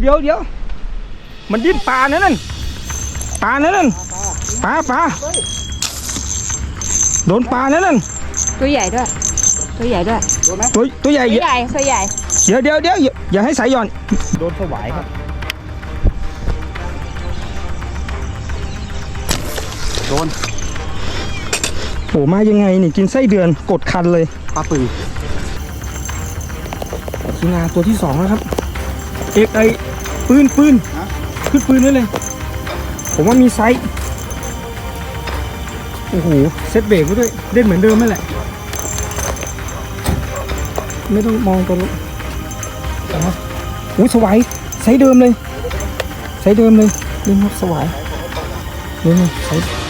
เดี๋ยวเดี๋ยวมันดิ้นปลานั่นนั่นปลานั่นนั่นปลาปลาโดนปลานั่นนั่นตัวใหญ่ด้วย ตัวใหญ่ด้วยตัวตัวใหญ่ตัวใหญ่ตัวใหญ่เดี๋ยวเดี๋ยวเดี๋ยวอย่าอย่าให้สายหย่อนโดนสวายครับโดนโอ้มายังไงนี่กินไส้เดือนกดคันเลยปลาปึงทีนาตัวที่สองแล้วครับ เอกไอปืนปืนขึ้นปืนไว้เลย ผมว่ามีไซส์โอ้โหเซตเบรกไว้ด้วยเล่นเหมือนเดิมนั่นแหละ ไม่ต้องมองตัวลูกนะครับอู้สวายไซส์เดิมเลยไซส์เดิมเลยนี่ครับสวายนี่นี่ไซส์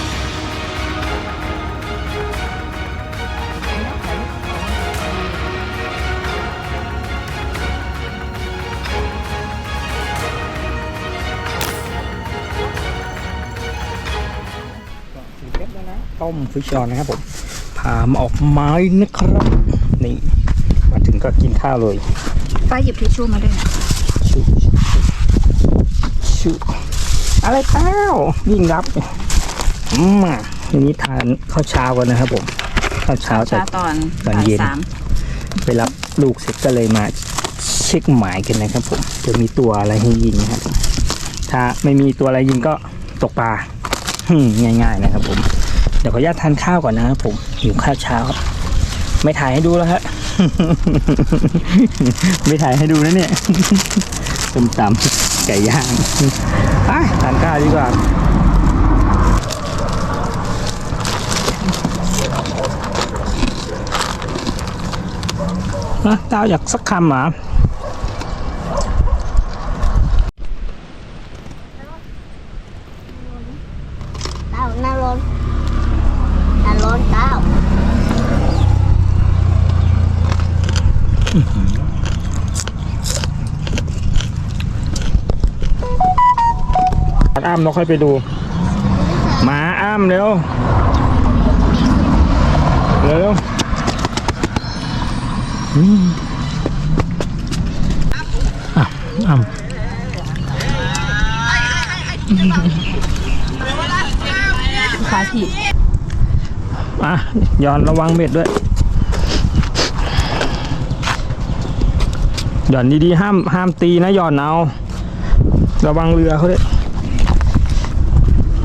ต้มฟิชชอนนะครับผมพามาออกไม้นะครับ นี่ มาถึงก็กินข้าวเลยป้าหยิบทิชชู่มาด้วยนะชุชุอะไรเต้าวิ่งรับอืมอะทีนี้ทานข้าวเช้ากันนะครับผมข้าวเช้าจะชาตอนตอนบ่ายเย็นสามไปรับลูกเสร็จก็เลยมาเช็คหมายกันนะครับผมจะมีตัวอะไรให้ยิงนะครับผมถ้าไม่มีตัวอะไรยิงก็ตกปลาอืมง่ายๆนะครับผมเดี๋ยวขออนุญาตทานข้าวก่อนนะครับผมหิวข้าวเช้า ไม่ถ่ายให้ดูแล้วฮะไม่ถ่ายให้ดูนะเนี่ยส้มตำไก่ย่างไปทานข้าวดีกว่าฮะเต้าอยากสักคำเหรอเต้าหน้าร้อนหน้าร้อนเต้า อ้ามเราค่อยไปดู หมาอ้ามเร็วเร็วอืมอะอ้ามขาถีบอะย้อนระวังเบ็ดด้วยหย่อนดีๆห้ามห้ามตีนะหย่อนเอา ระวังเรือเขาด้วย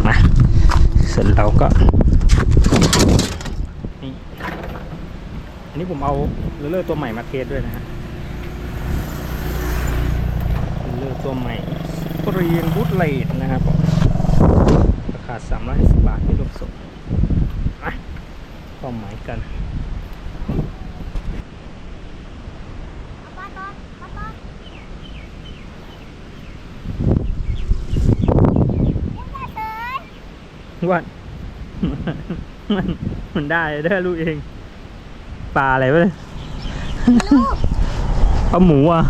มา เราก็นี่อันนี้ผมเอาเรือตัวใหม่มาเทสด้วยนะฮะเรือตัวใหม่ปรีนบูทเลดนะครับราคา350บาทที่รวมส่งมาเข้าหมายกันว่า มันมันได้ได้ลูกเอง ปลาอะไรวะเนี่ยปลาหมูอะ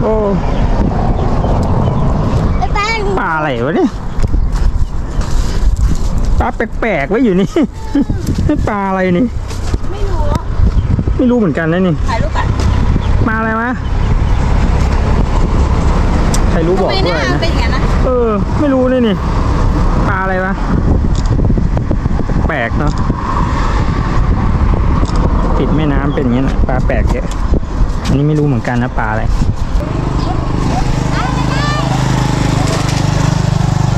โอ้ไอ้แป้งปลาอะไรวะเนี่ยปลาแปลกๆไว้อยู่นี่ปลาอะไรนี่ ไม่รู้ ไม่รู้เหมือนกันนะนี่ถ่ายรูปก่อนปลาอะไรวะใครรู้บอกไม่ด้วน่ายนะเป็นอย่างนั้นนะเออ ไม่รู้เลยนี่ปลา อะไรวะ แปลกเนาะติดแม่น้ำเป็นอย่างนี้นะปลาแปลกเยอะอันนี้ไม่รู้เหมือนกันนะปลาอะไร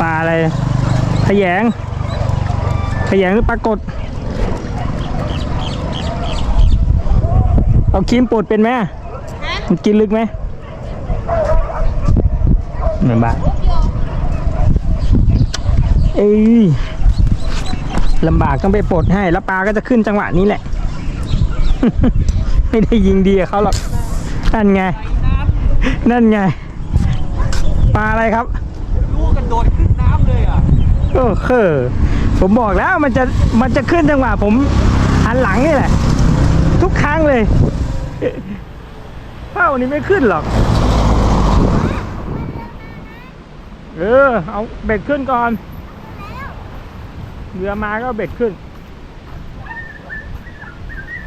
ปลาอะไรขยงขยงหรือปลากดเอาครีมปดเป็นไหมมันกินลึกไหมเหมือนบ้า เอ้ยลำบากต้องไปปลดให้ แล้วปลาก็จะขึ้นจังหวะนี้แหละ ไม่ได้ยิงดีกับเขาหรอก นั่นไง นั่นไง ปลาอะไรครับ ลูกกันโดดขึ้นน้ำเลยอะโอ้เคอผมบอกแล้วมันจะมันจะขึ้นจังหวะผมหันหลังนี่แหละ ทุกครั้งเลยเป้านี้ไม่ขึ้นหรอก เออ เอาเบ็ดขึ้นก่อน เรือมาก็เบ็ดขึ้น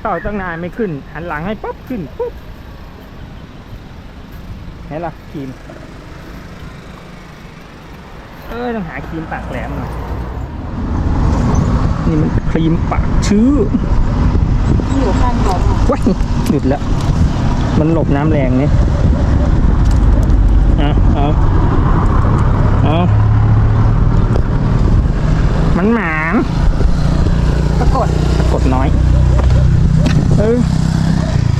เป้าตั้งนานไม่ขึ้นหันหลังให้ปุ๊บขึ้นปุ๊บไหนล่ะครีม เออต้องหาครีมปากแหลมหน่อยนี่มันครีมปากชื้ออยู่ข้างเขาว้ายหยุดแล้ว มันหลบน้ำแรงนี่เอาเอาเอา มันหมานปรากฏกดน้อย เออ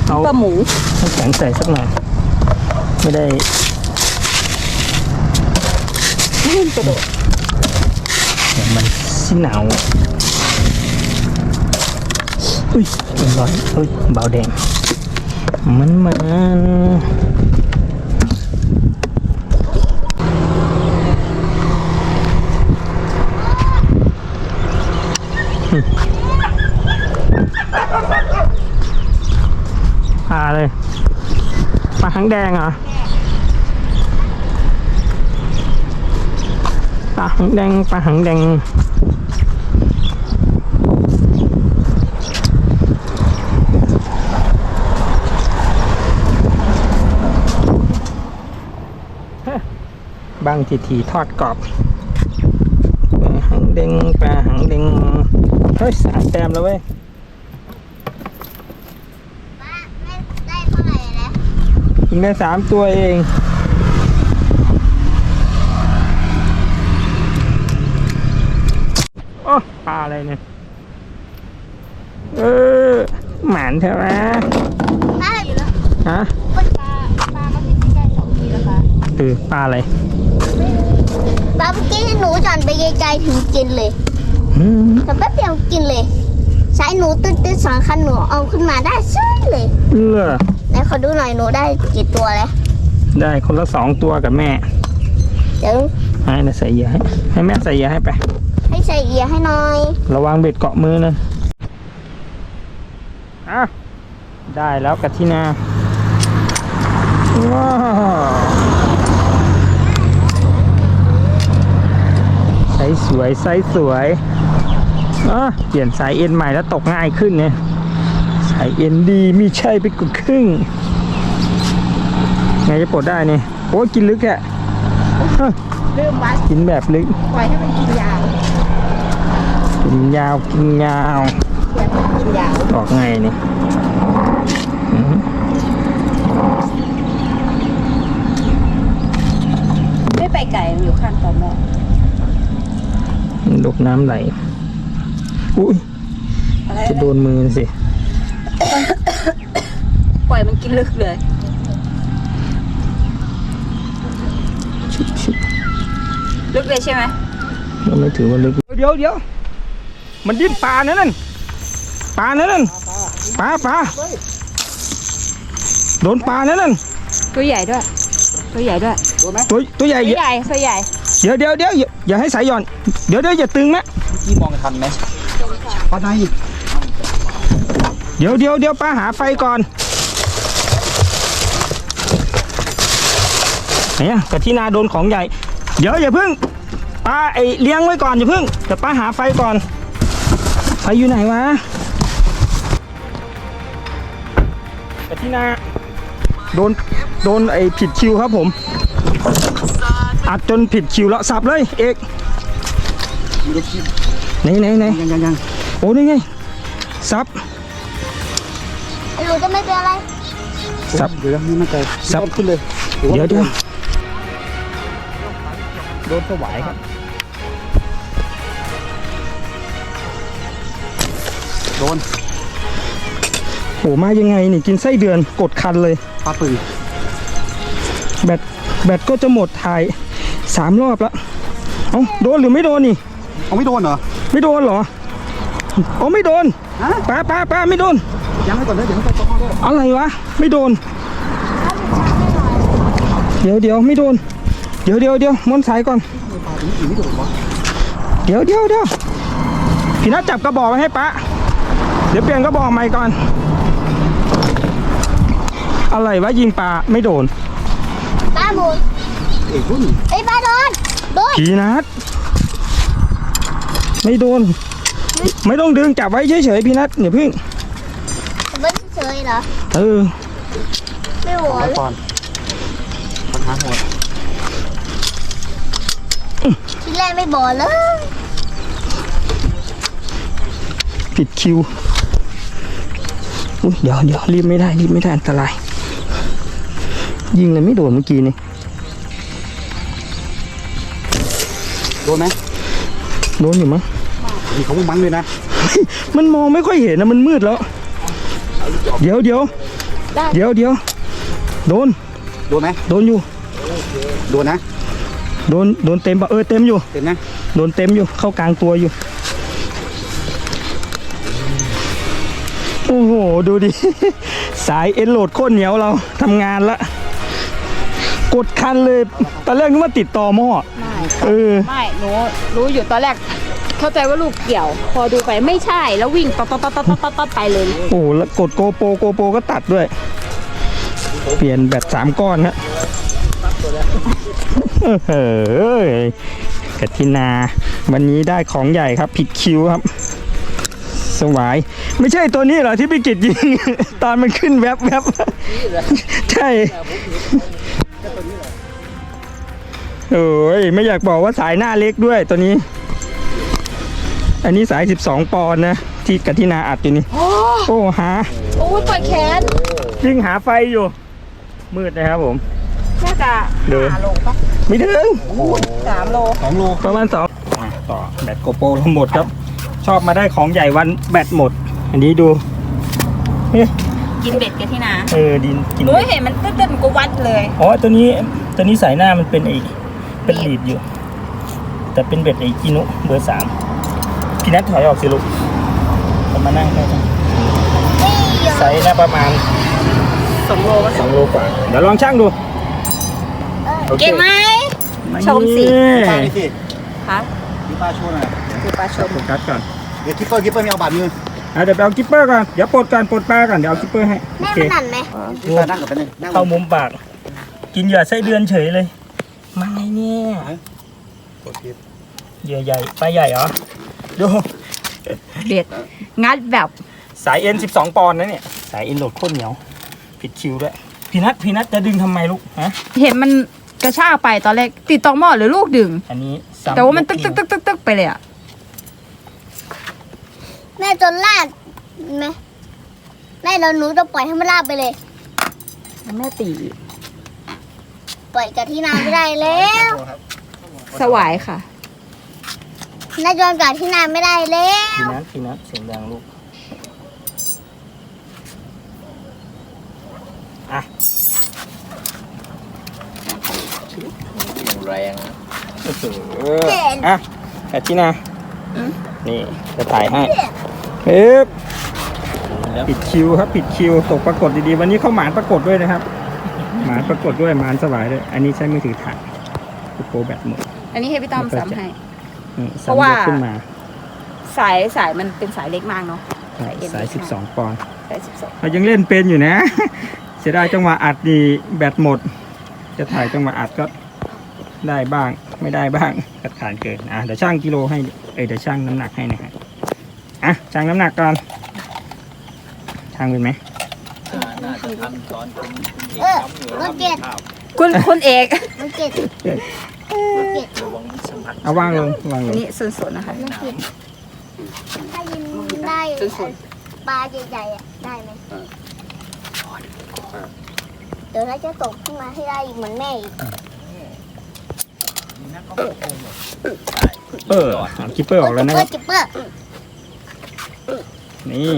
เอาปลาหมูน้ำแข็งใส่สักหน่อย ไม่ได้ลื่นกระโดดเดี๋ยวมันสิหนาวอุ้ยเรียบร้อยอุ้ยเบาแดงมันมัน ปลาเลยปลาหางแดงเหรอปลาหางแดงปลาหางแดงบางทีทีทอดกรอบปลาหางเด้งปลาหางเด้ง เฮ้ยสามแต้มแล้วเว้ยป้าไม่ได้เท่าไหร่แล้วยิงได้สามตัวเองโอ้ปลาอะไรเนี่ย เออ หมานเถอะนะป้าฮะปลาปลามันติดที่ใกล้สองทีนะคะเออปลาอะไรป้าเมื่อกี้หนูจอนไปไกลๆถึงกินเลยอืม แต่แป๊บเดียวกินเลยสายหนูตื้นๆสองคันหนูเอาขึ้นมาได้ใช่เลยเลอไหนขอดูหน่อยหนูได้กี่ตัวแล้วได้คนละสองตัวกับแม่เดี๋ยวให้นะใส่เหยื่อให้ให้แม่ใส่เหยื่อให้ไป ให้ใส่เอียให้หน่อย ระวังเบ็ดเกาะมือนะอะได้แล้วกะทินาว้าวไซส์สวยไซส์สวย อะเปลี่ยนสายเอ็นใหม่แล้วตกง่ายขึ้นเนี่ยสายเอ็นดีมีใช่ไปกว่าครึ่งไงจะปลดได้เนี่ยโอ้ยกินลึกอะเอ้อเริ่มวัดกินแบบลึกปล่อยให้มันกินยาว กินยาวกินยาวเดี๋ยวมันกินยาวออกไงนี่อื้อหือไม่ไปไกลมันอยู่ข้างต่อหม้อลูกน้ำไหล อุ้ยอะไรจะโดนมือสิ ปล่อยมันกินลึกเลยชุบชุบลึกเลยใช่ไหมก็ไม่ถือว่าลึกเดี๋ยวเดี๋ยวมันดิ้นปลานั่นนั่นปลานั่นนั่นปลาปลาโดนปลานั่นนั่นตัวใหญ่ด้วย ตัวใหญ่ด้วย ตัวตัวใหญ่ตัวเยอะใหญ่ตัวใหญ่ เดี๋ยวเดี๋ยวเดี๋ยวอย่าอย่าให้สายหย่อน เดี๋ยวเดี๋ยวอย่าตึงนะ พี่มองทันไหมป ลาในเดี๋ยวเดี๋ยวเดี๋ยวป้าหาไฟก่อนเนี่ยกะทินาโดนของใหญ่ เดี๋ยวอย่าเพิ่งป้าไอเลี้ยงไว้ก่อนอย่าเพิ่งเดี๋ยวป้าหาไฟก่อน ไฟอยู่ไหนวะกะทินาโดนโดนไอผิดคิวครับผม อัดจนผิดคิวแล้วสับเลยเอกไหนไหนไหนยังยังยัง โอ้นี่ไงสับหนูจะไม่เป็นอะไรสับเดี๋ยวนี่มันใจสับขึ้นเลยเดี๋ยวเดี๋ยวโดนสวายครับโดนโอ้มายังไงนี่กินไส้เดือนกดคันเลยปลาปึงแบตแบตก็จะหมดถ่ายสามรอบแล้วเอ้าโดนหรือไม่โดนนี่เอาไม่โดนเหรอ ไม่โดนเหรอ โอ้ไม่โดนฮะ ป้าป้าป้าไม่โดน ยังไม่ก่อนเลยเดี๋ยวมันไปต้องด้วยอะไรวะ ไม่โดน เดี๋ยวเดี๋ยวไม่โดน เดี๋ยวเดี๋ยวเดี๋ยวม้วนสายก่อนปลาถึงอีกไม่โดนวะเดี๋ยวเดี๋ยวเดี๋ยวพี่นัทจับกระบอกไว้ให้ป้าเดี๋ยวเปลี่ยนกระบอกใหม่ก่อน อะไรวะยิงปลาไม่โดนป้าหมุนเอ้ยรุ่นไอ้ยป้าโดนโดนพี่นัทไม่โดน ไม่ต้องดึงจับไว้เฉยๆพี่นัทอย่าพึ่งไม่เฉยเหรอเออไม่หัวเอาเลยก่อนหาหดที่แรกไม่บอกเลยผิดคิวอุ๊ยเดี๋ยวเดี๋ยวรีบไม่ได้รีบไม่ได้อันตราย ยิงเลยไม่โดนเมื่อกี้นี่โดนไหมโดนอยู่มั้ง มีเขามั้งเลยนะ มันมองไม่ค่อยเห็นนะมันมืดแล้ว เดี๋ยวเดี๋ยวเดี๋ยวเดี๋ยวโดน โดนไหมโดนอยู่ โดนนะ โดนโดนเต็มปะเออเต็มอยู่ เต็มนะ โดนเต็มอยู่เข้ากลางตัวอยู่ โอ้โหดูดิ สายเอ็นโหลดโคตรเหนียวเราทำงานละกดคันเลย ตอนแรกนึกว่าติดต่อหม้อ ไม่ เออ ไม่ หนูรู้อยู่ตอนแรก เข้าใจว่าลูกเกี่ยว พอดูไปไม่ใช่แล้ววิ่งต๊อดต๊อดต๊อดต๊อดต๊อดต๊อดไปเลย โอ้โหแล้วกดโกโปรโกโปรก็ตัดด้วย เปลี่ยนแบตสามก้อนฮะเฮ้ยกตินา วันนี้ได้ของใหญ่ครับ ผิดคิวครับ สวาย ไม่ใช่ตัวนี้เหรอที่พี่กิจยิง ตอนมันขึ้นแวบแวบใช่ โอ้ย ไม่อยากบอกว่าสายหน้าเล็กด้วยตัวนี้ อันนี้สาย 12 ปอนด์นะที่กตินาอัดอยู่นี่ โอ้โอ้หาโอ้ยปล่อยแขนยิงหาไฟอยู่ มืดนะครับผม น่าจะเดินห้าโลปะไม่ถึงสามโล สองโลประมาณสองอะต่อแบตโกโปรเราหมดครับ ชอบมาได้ของใหญ่วันแบตหมด อันนี้ดูเฮ้ยกินเบ็ดกันที่นาเออดินกินหนูเห็นมันเต้นๆมันก็วัดเลย อ๋อตัวนี้ตัวนี้สายหน้ามันเป็นไอ้เป็นลีดอยู่ แต่เป็นเบ็ดไอ้กินุเบอร์สาม พี่นัทถอยออกสิลูกผมมานั่งได้จ้ะนี่อยู่ไซส์น่าประมาณสองโลก็สองโลกว่า เดี๋ยวลองช่างดูโอคเก่งไหม ชมสิปลาดิสิคะมีปลาโชว์หน่อยคือปลาชมโฟกัสก่อนเดี๋ยวคิปเปอร์คิปเปอร์มีเอาบาดมืออะเดี๋ยวไปเอากิปเปอร์ก่อนเดี๋ยวปลดก่อนปลดปลาก่อนเดี๋ยวเอากิปเปอร์ให้โอแม่เคขนาดไหมคิปเปอร์นั่งกับไปเลยนั่งเข้ามุมปาก กินเหยื่อไส้เดือนเฉยเลย มาไงเนี่ย โอเคเหยื่อใหญ่ปลาใหญ่เหรอ ดูเบ็ดงัดแบบสายเอ็น12ปอนด์นะเนี่ย สายเอ็นโหลดโคตรเหนียว ผิดคิวด้วยพี่นัทพี่นัทจะดึงทำไมลูกฮะเห็นมันกระชากไปตอนแรกติดตอหม้อหรือลูกดึง อันนี้ซ้ำแต่ว่ามันตึกตึกตึกตึกตึกไปเลยอะแม่จนลากไหมแม่เราหนูจะปล่อยให้มันลากไปเลย แม่ตีปล่อยกับที่นาไม่ได้แล้ว สวายค่ะ น่าจนกับที่นาไม่ได้แล้วพี่นัทพี่นัทเสียงดังลูก อะแรงโอ้โหอะแคทชินาอืมนี่จะถ่ายให้เอ๊บปิดคิวครับ ปิดคิวตกปรากฏดีๆ วันนี้เข้าหมานปรากฏด้วยนะครับ หมานปรากฏด้วยหมานสบายด้วย อันนี้ใช้มือถือถ่ายโปรแบตหมด อันนี้ให้พี่ต้อมซ้ำให้ นี่เพราะว่าสมยกขึ้นมาสายสายมันเป็นสายเล็กมากเนาะสายเอ็นสาย 12 ปอนด์สายสิบสองเรายังเล่นเป็นอยู่นะ เสียดายจังหวะอัดนี่แบตหมด จะถ่ายจังหวะอัดก็ได้บ้างไม่ได้บ้างกัดขานเกินอะเดี๋ยวช่างกิโลให้เอ้ยเดี๋ยวช่างน้ำหนักให้นะฮะอะช่างน้ำหนักก่อนช่างเป็นไหมเออรถเกตคุณคุณเอกรถเกตรถเกต เอาวางลงวางลอันงนี้ส่วนๆนะคะรถเกตถ้ายินได้สุดปลาใหญ่ๆอะได้ไหมเดี๋ยวเราจะตกขึ้นมาให้ได้อีกเหมือนแม่อีกเออเอาคิปเปอร์ออกแล้วนะครับจิปเปอร์ นี่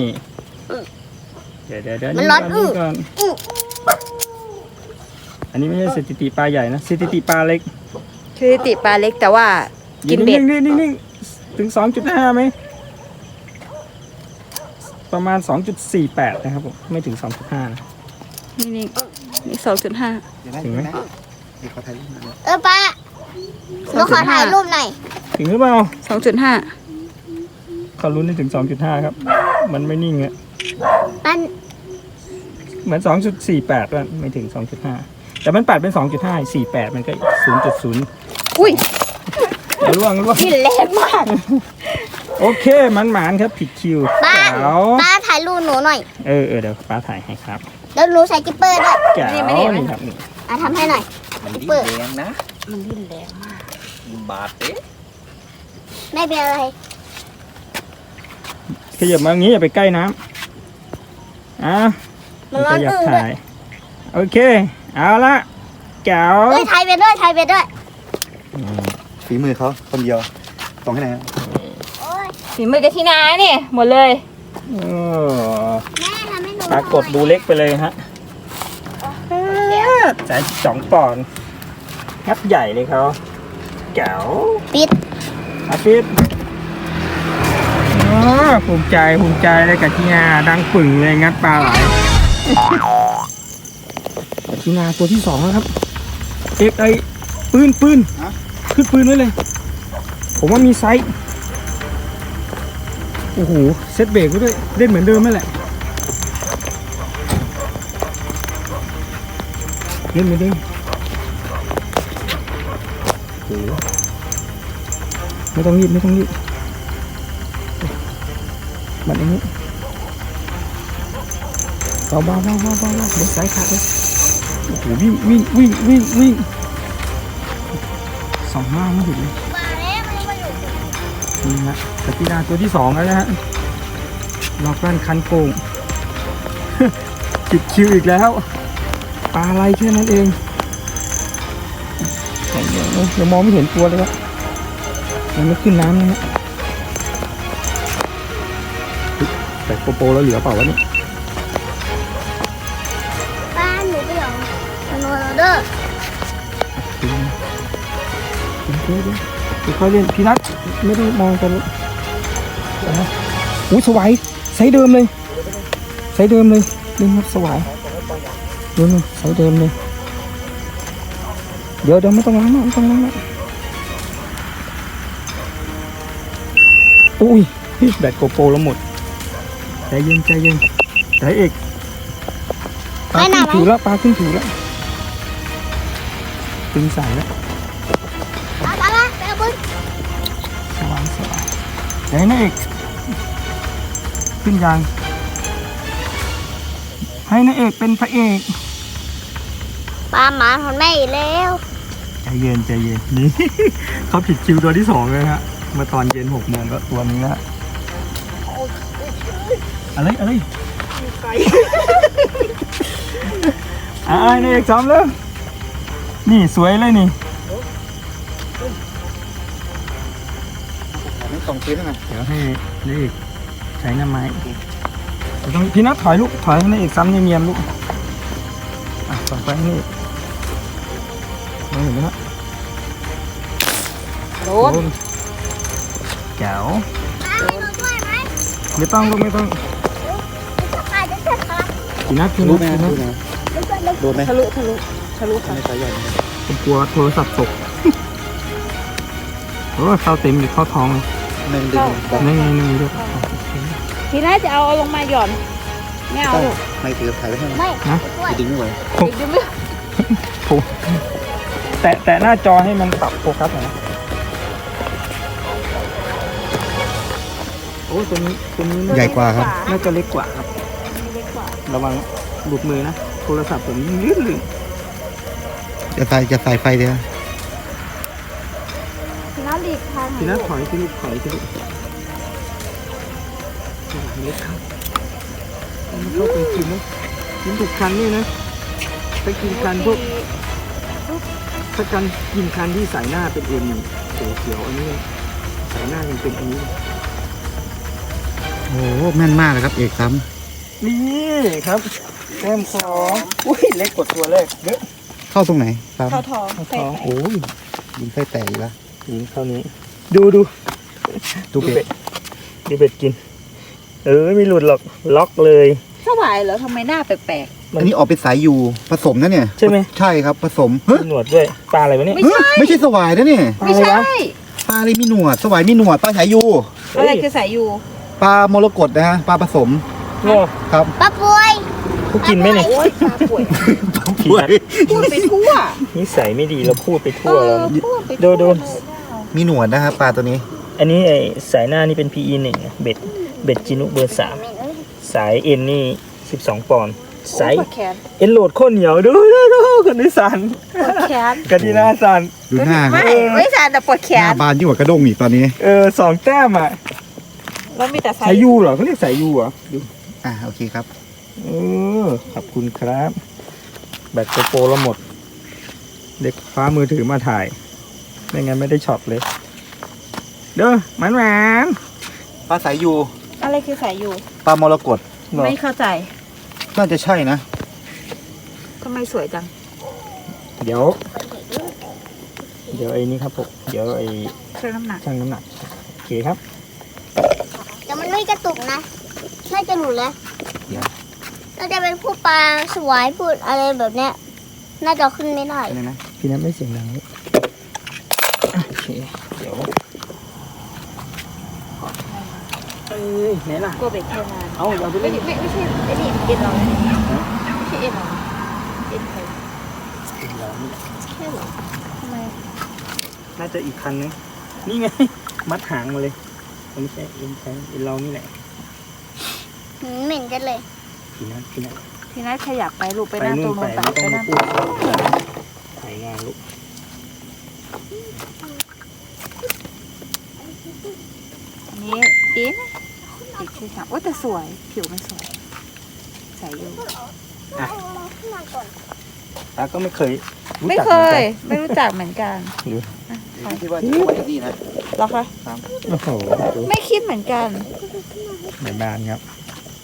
เดี๋ยวเดี๋ยวเดี๋ยวมันร้อนก่อื้อ ก่อนอื้ออันนี้ไม่ใช่สถิติปลาใหญ่นะสถิติปลาเล็ก คือติปลาเล็กแต่ว่า กินเบ็ด นิ่งๆนิ่งๆถึง2.5ไหม ประมาณ2.48นะครับผม ไม่ถึง2.5นะนี่นี่นี่สองจุดห้าเดี๋ยวนะถึงไหมเดี๋ยวเขาถ่ายรูปหน่อยเออป้าหนูขอถ่ายรูปหน่อย ถึงหรือเปล่าสองจุดห้าเขาลุ้นได้ถึง2.5ครับ มันไม่นิ่งอะปั้นเหมือน2.48ว่าไม่ถึง2.5แต่มันปัดเป็น2.5 48มันก็0.0อุ้ยเอาล่วงล่วงพี่แรงมากโอเคมันหมานครับผิดคิวป้าแจ๋วป้าถ่ายรูปหนูหน่อยเออเออเดี๋ยวป้าถ่ายให้ครับแล้วหนูใส่จิปเปอร์ด้วยแจ๋วนี่ไม่ได้นี่ครับนี่อะทำให้หน่อยมันดิ้นแรงนะมันดิ้นแรงมากบาดเอ๊ะไม่เป็นอะไรขยับมาอย่างนี้อย่าไปใกล้น้ำอะมันร้อนขยับอึ้งด้วถ่ายยโอเค เอาละแก้วเฮ้ยไทยเป็นด้วยไทยเป็นด้วย ฝีมือเขาคนเดียวตรงให้ไหนครับโอ้ยฝีมือกับที่นาเนี่ยหมดเลยเออแม่ทำให้หนูปรากฏดูเล็กไปเลยฮะสายสองปอนด์งับใหญ่เลยเขาแก้วปิดอาฟิศอ๋อภูมิใจภูมิใจเลยกับที่นาดังปึ่งเลยงัดปลาไหลที่นาตัวที่สองแล้วครับเอกไอปืนปืน ขึ้นปืนไว้เลย ผมว่ามีไซส์ โอ้โห เซตเบรกไว้ด้วย เล่นเหมือนเดิมนั่นแหละ เล่นเหมือนเดิมโอ้โหไม่ต้องรีบ ไม่ต้องรีบมันอย่างนี้เบาเบาเบาเบาเบาเบาเดี๋ยวสายขาดเลยโอ้โหวิ่งวิ่งวิ่งวิ่งวิ่ง สองมากไม่หยุดเลยมาแล้วมันมาอยู่นี่ฮะตะกี้ดาตัวที่สองแล้วนะฮะรอบด้านคันโกงจิบคิวอีกแล้ว ปลาอะไรแค่นั้นเองเดี๋ยวเดี๋ยวมองไม่เห็นตัวเลยครับมันไม่ขึ้นน้ำนะฮะเฮ้ยแต่โปโปแล้วเหลือเปล่าวะเนี่ย เดี๋ยวเดี๋ยวค่อยเล่นพี่นัทไม่ได้มองกันอุ้ยสวายไซส์เดิมเลยไซส์เดิมเลยเล่นครับสวายดูนี่ไซส์เดิมเลย เดี๋ยวเดี๋ยวไม่ต้องล้างไม่ต้องล้างนอุ้ยแบตโกโปรแล้วหมดใจเย็นใจเย็นใจเอกปลาขึ้นถูแล้วปลาขึ้นถูแล้วตึงสายแล้ว ไหนนะเอกขึ้นยางให้นะเอกเป็นพระเอกปลาหมาของแม่อีกแล้วใจเย็นใจเย็นนี่ เขาผิดคิวตัวที่สองเลยฮะเมื่อตอนเย็นหกโมงก็ตัวนี้นะอะไรอะไรอ่านี่เอกซ้ำแล้วนี่สวยเลยนี่ ไม่ตรงพื้นนะเดี๋ยวให้นี่เอกใช้หน้าไม้ต้องพี่นัทถอยลูกถอยให้นี่เอกซ้ำเนียนๆลูกอะต่อไปให้นี่เอกมองเห็นไหมฮะโดนโดนแจ๋วปลาให้หนูด้วยไหมไม่ต้องลูกไม่ต้องจะปลาจะเจ็บครับพี่นัทพี่นัรู้ทไหมพี่นัทรู้ไหมโดนไหมทะลุทะลุทะลุค่ะไม่ใช่ใหญ่ผมกลัวโทรศัพท์ตกโอ้เข้าเต็มอยู่เข้าท้องเลย หนึ่งดึงนี่ไงนี่ลูกทีน่าจะเอาลงมาหย่อนไม่เอาลูกไม่ถือถ่ายไว้ให้ไม่นะดึงไม่ไหวเด็กดูไม่ผมแตะแตะหน้าจอให้มันปรับโฟกัสหน่อยนะโอ้ตัวนี้ตัวนี้ใหญ่กว่าครับ น่าจะเล็กกว่าครับ ระวังหลุดมือนะ โทรศัพท์ผมลื่นลื่นจะใส่จะใส่ไฟเดียว ทีน่าหลีก ทางทีนั้นถอยทีลูกถอยทีลูกเล็กครับมันเข้าไปกินนะกินถูกคันนี่นะไปกินคันพวกถ้าการกินคันที่สายหน้าเป็นเอ็นเขียวๆอันนี้สายหน้ายังเป็นอันนี้โอ้โหแม่นมากเลยครับ เอกซ้นี่ครับแก้มสองอุ้ยเล็กกว่าตัวแรกเยอะำเข้าตรงไหนซ้เข้าท้องเข้าใส่ท้องโอ้ยำยิงไส้แตกอีกแล้ว ยิงเท่านี้ ดูดูดูเป็ดดูเบ็ดกิน เออไม่หลุดหรอกล็อกเลยสวายเหรอทำไมหน้าแปลกอันนี้ออกเป็นสายยูผสมนะเนี่ย ใช่ไหมใช่ครับผสมเฮ้ยมีหนวดด้วยปลาอะไรวะเนี่ยไม่เฮ้ยไม่ใช่สวายนะเนี่ยๆไม่ใช่ปลาอะไรมีหนวด สวายมีหนวดปลาสายยูอะไรคือสายยูปลามรกตนะฮะปลาผสมโง่ครับปลาป่วยผู้กินไหมเนี่ยโอ้ยปลาป่วยผีนะพูดไปทั่วนิสัยไม่ดีแล้วพูดไปทั่วเอแล้วอพูดไปดูทั่วดูเลย มีหนวดนะครับปลาตัวนี้ อันนี้ไอสายหน้านี่เป็น PE หนึ่งเบ็ดเบ็ดจินุเบอร์สามสายเอ็นนี่สิบสองปอนด์ใสปวดแขนเอ็นโหลดข้นเหนียวดูดูดูกันดิสันปวดแขนกันดีนาสันดูหน้าครับไม่ไม่สานแต่ปวดแขหน้านบานยิ่งกว่ากระด้งอีกตอนนี้ เออสองแต้มอะแล้วมีแต่ไซสายยูเหรอเขาเรียกสายยูเหรอดูอ่าโอเคครับ เออขอบคุณครับ แบตโกโปรเราหมด เด็กคว้ามือถือมาถ่าย ไม่งั้นไม่ได้ช็อตเลย เด้อหมันหวานปลาสายยูอะไรคือสายอยู่ ปลามรกตเหรอไม่เข้าใจน่าจะใช่นะ ทำไมสวยจัง เดี๋ยว เดี๋ยวไอ้นี่ครับผมเดี๋ยวไอ้เครื่องน้ำหนักช่างน้ำหนักโอเคครับ แต่มันไม่กระตุกนะน่าจะหลุดแล้วเดี๋ยวน่าจะเป็นผู้ปลาสวายพูดอะไรแบบเนี้ย น่าจะขึ้นไม่ได้ อะไรนะพี่นัทไม่เสียงดังเลยโอเค เดี๋ยวเอ้ ยไหนล่ะ กลัวเบรกเทนานเอาเราไปไม่เล่นไม่ไม่ใช่ไอ้นี่เอ็นเราไม่ใช่เอ็นเราเอ็นใครเรานี่ใช่เหรอทำไมน่าจะอีกคันนึงนี่ไง มัดหางมาเลยมันไม่ใช่เอ็นใช่เอ็นเรานี่แหละหืมเหม็นจังเลยพี่นัทพี่นัทพี่นัทขยับไปลูกไปไปนั่งตรนู่งนนู้ไปนไปไม่ไปต้องนั่มางพูดถ่ายงานลูกอันนี้เอ็น อีกชื่อค่ะโอ้แต่สวย ผิวมันสวย ใส่อยู่ตาก็ไม่เคยรู้ไม่จักเคหอนย กัน ไม่รู้จักเหมือนกันหรืออะไปที่ว่าจะไว้ที่นี่นะเหรอคะ โอ้โหดูไม่คิดเหมือนกันในบ้านครับ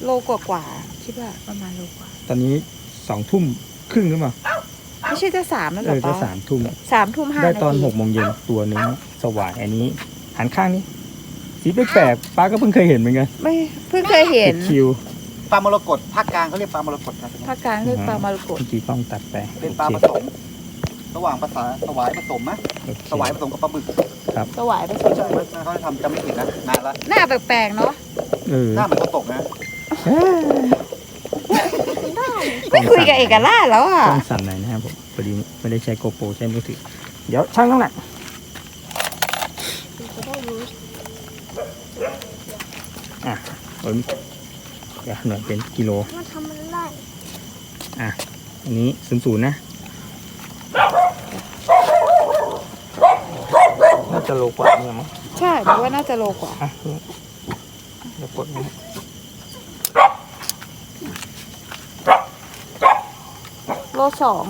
โลกว่ากว่าๆคิดว่าประมาณโลกว่า ตอนนี้สองทุ่มครึ่งหรือเปล่าไม่ใช่จะสามแล้วเหเอรออจะป้าสามทุ่ม สามทุ่มห้าได้นาตอนทีหกโมงเย็นตัวหนึงสว่างอันนี้ หันข้างนี้ สีแปลกๆป้าก็เพิ่งเคยเห็นเหมือนกันไม่เพิ่งเคยเห็นติดคิวปลามรกตภาคกลางเขาเรียกปลามรกตครับภาคกลางเรียกปลามารุโกะเมื่อกี้ต้องตัดไปเป็นปลาโอผเคสม ระหว่างภาษาสวายผสมนะโอเคสวายผสมกับปลาบึกสวายไปสิใช่เขาจะทำจำไม่ผิดนะนานละหน้าแปลกๆเนาะเออหน้าเหมือนเขาตกนะเอ้ยไม่คุยกับเอกราชแล้วอะ ต้องสั่นหน่อยนะครับผมพอดีไม่ได้ใช้โกโปรใช้มือถือ เดี๋ยวช่างน้ำหนักอะ ผมเดี๋ยวหน่วยเป็นกิโลมันทำมันได้อันนี้ศูนย์ศูนย์นะน่าจะโลกว่าเนี่ยมั้งใช่เพราะว่าน่าจะโลกว่าอะเดี๋ยวกดนะโลสอง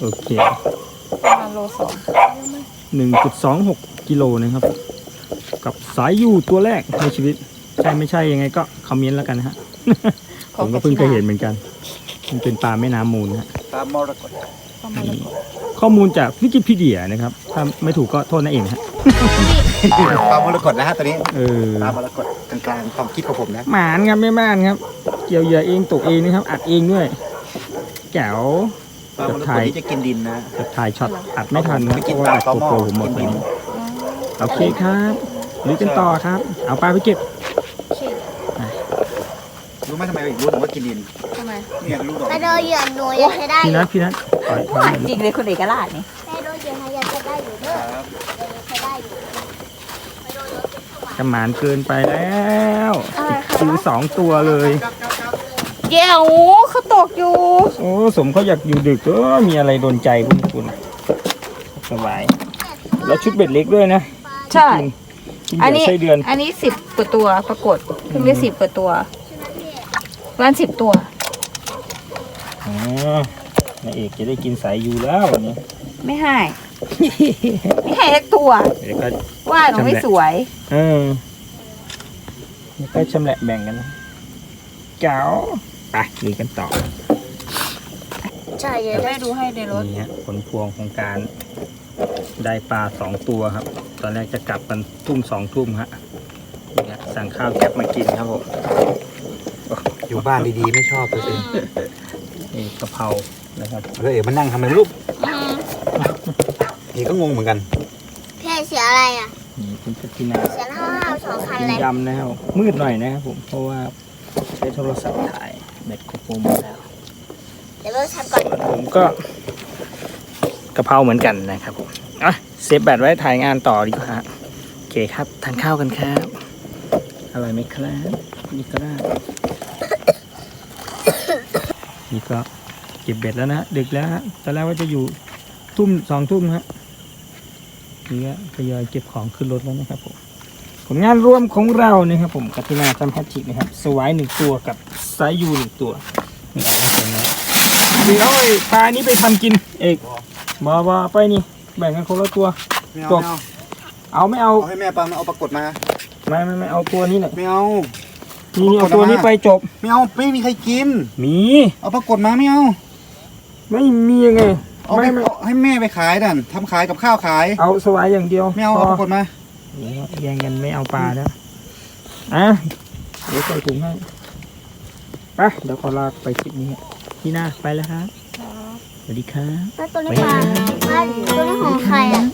โอเคประมาณโลสองหนึ่งจุดสองหกกิโลนะครับ กับสายยูตัวแรกในชีวิต ใช่ไม่ใช่ยังไงก็คอมเมนต์แล้วกันนะฮะ ผมก็เพิ่งเคยเห็นเหมือนกัน มันเป็นปลาแม่น้ำมูลนะฮะปลามรกตประมาณโลกว่าข้อมูลจากวิกิพีเดียนะครับ ถ้าไม่ถูกก็โทษนั่นเองนะฮะปลามรกตนะฮะตัวนี้เออปลามรกตกลางๆความคิดของผมนะหมานครับแม่บ้านครับ เกี่ยวเหยื่อเองตกเองนะครับอัดเองด้วยแจ๋วปลามรกตนี่จะกินดินนะจะถ่ายช็อตอัดไม่ทันนะไม่เพกินราะว่าปลาแบตปลาโกหม้อโปรผมหมดกินวันดินนี้ โอเคครับลุยกันต่อครับ เอาปลาไปเก็บ รู้ไหมทำไมรู้ถึงว่ากินดินทำไมเนี่ยรู้หรอไปโดนเหยื่อหนูยังใช้ได้พี่อนัยู่ทพี่นัทปล่อยปล่อยหน่อยจริงเลยคุณเอกราชนี่ไปโดนเหยื่อยังใช้ได้อยู่เด้อครับยังใช้ได้อยู่ไปโดนรถเป็นสวายจะหมานเกินไปแล้วอะไรคะคิวสองตัวเลย เดี๋ยวเขาตกอยู่ โอ้สมเขาอยากอยู่ดึกก็มีอะไรโดนใจคุณคุณสบาย แล้วชุดเบ็ดเล็กด้วยนะ ใช่กินอันเหยื่นี้อไส้เดือนอันนี้สิบกว่าตัวปรากฏเพิ่งได้สิบกว่าตัววันสิบตัวอ๋อนายเอกจะได้กินสายยูแล้ววันนี้ไม่ให้ ไม่ให้สักตัว เดี๋ยวก็ว่าหนูไม่สวยเออเดี๋ยวก็ชำแหละแบ่งกันนะเจ้าไปลุยกันต่อใช่เยเดี๋ยอะวแม่ดูให้ในรถนี่ฮะผลพวงของการ ได้ปลาสองตัวครับ ตอนแรกจะกลับกันทุ่มสองทุ่มฮะนี่ฮะสั่งข้าวแก๊บมากินครับผมอยู่บ้านดีๆไม่ชอบตัวเองนี่กะเพรานะครับแล้วเอ๋มานั่งทำไมรูปเอ๋ก็งงเหมือนกันเพศเสียอะไรอะนี่คุณพัฒนาเสียห้าวๆสองคันกินเลยยำนะครับมืดหน่อยนะครับผมเพราะว่าใช้โทรศัพท์ถ่ายเบ็ดโคโปรหมดแล้วเดี๋ยวเราทำก่อนผมก็ กะเพราเหมือนกันนะครับผมอะเซฟแบตไว้ถ่ายงานต่อดีกว่าโอเคครับทานข้าวกันครับอร่อยไหมครับนี่ก็ได้นี่ก็เก็บเบ็ดแล้วนะดึกแล้วฮะตอนแรกว่าจะอยู่ทุ่มสองทุ่มฮะนี่ก็ทยอยเก็บของขึ้นรถแล้วนะครับผมผลงานรวมของเรานะครับผมกัตินาทำแฮตชิกนะครับสวายหนึ่งตัวกับสายยูหนึ่งตัวนี่เอาไปนะเดี๋ยวเอาอ้ปลานี้ไปทำกินเอก บอบอไปนี่ แบ่งกันคนละตัว ไม่เอาจบ ไม่เอาเอาไม่เอาเอาให้แม่ปลามาเอาปรากฏมา ไม่ไม่ไม่เอาตัวนี้แหละไม่เอา นี่นี่เอาเอาตัวมานี้ไปจบ ไม่เอาไม่มีใครกิน มี เอาปรากฏมาไม่เอาไม่มียังไงเอาไปไม่ไม่เอาให้แม่ไปขายดันทำขายกับข้าวขาย เอาสวายอย่างเดียวไม่เอาพเอาปรากฏมาเดี๋ยวแย่งกันไม่เอาปลาแล้วอะเดี๋ยวใส่ถุงให้ไปเดี๋ยวขอลากไปคลิปนี้พี่หน้าไปแล้วครับ สวัสดีครับแล้วตัวนี้ปลาปลาตัวนี้ของใครอะ